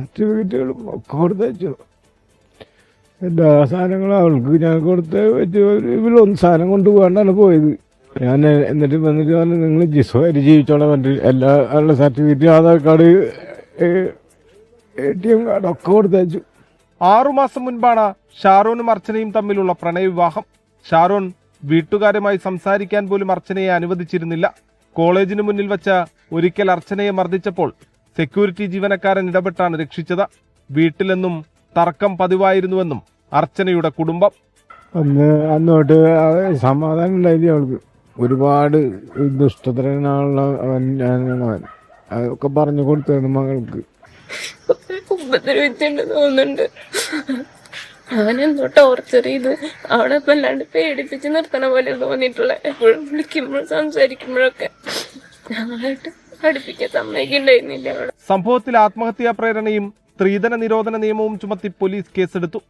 സർട്ടിഫിക്കറ്റുകളും ഒക്കെ കൊടുത്തയച്ചു എല്ലാ സാധനങ്ങളും അവൾക്ക് ഞാൻ കൊടുത്ത് വെച്ച് ഇവരൊന്നും സാധനം കൊണ്ടുപോകാണ്ടാണ് പോയത്. ഞാൻ എന്നിട്ട് വന്നിട്ട് പറഞ്ഞു നിങ്ങൾ ജിസോ അരി ജീവിച്ചോളാൻ വേണ്ടി എല്ലാ ഉള്ള certificate Aadhaar card A T M card ഒക്കെ കൊടുത്തയച്ചു ആറുമാസം മുൻപാണ് ഷാരോണും അർച്ചനയും തമ്മിലുള്ള പ്രണയവിവാഹം. ഷാരോൺ വീട്ടുകാരുമായി സംസാരിക്കാൻ പോലും അർച്ചനയെ അനുവദിച്ചിരുന്നില്ല. കോളേജിന് മുന്നിൽ വച്ച് ഒരിക്കൽ അർച്ചനയെ മർദ്ദിച്ചപ്പോൾ സെക്യൂരിറ്റി ജീവനക്കാരൻ ഇടപെട്ടാണ് രക്ഷിച്ചത്. വീട്ടിലെന്നും തർക്കം പതിവായിരുന്നുവെന്നും അർച്ചനയുടെ കുടുംബം. അന്ന് അന്നോട്ട് സമാധാനം ഉണ്ടായില്ല അവൾക്ക്. ഒരുപാട് ദുഷ്ടതരനാണുള്ള അവൻ ഞാനാണ് അവൻ. അതൊക്കെ പറഞ്ഞു കൊടുത്തായിരുന്നു മകൾക്ക്. തോന്നുന്നുണ്ട്. അവനെന്തോ ടോർച്ചർ ചെയ്ത് അവിടെ ഇപ്പൊ അല്ലാണ്ട് പേടിപ്പിച്ച് നിർത്തണ പോലെ തോന്നിയിട്ടുള്ള. എപ്പോഴും വിളിക്കുമ്പോഴും സംസാരിക്കുമ്പോഴൊക്കെ. ഞങ്ങളായിട്ട് സംഭവത്തിൽ ആത്മഹത്യാ പ്രേരണയും സ്ത്രീധന നിരോധന നിയമവും ചുമത്തി പോലീസ് കേസെടുത്തു.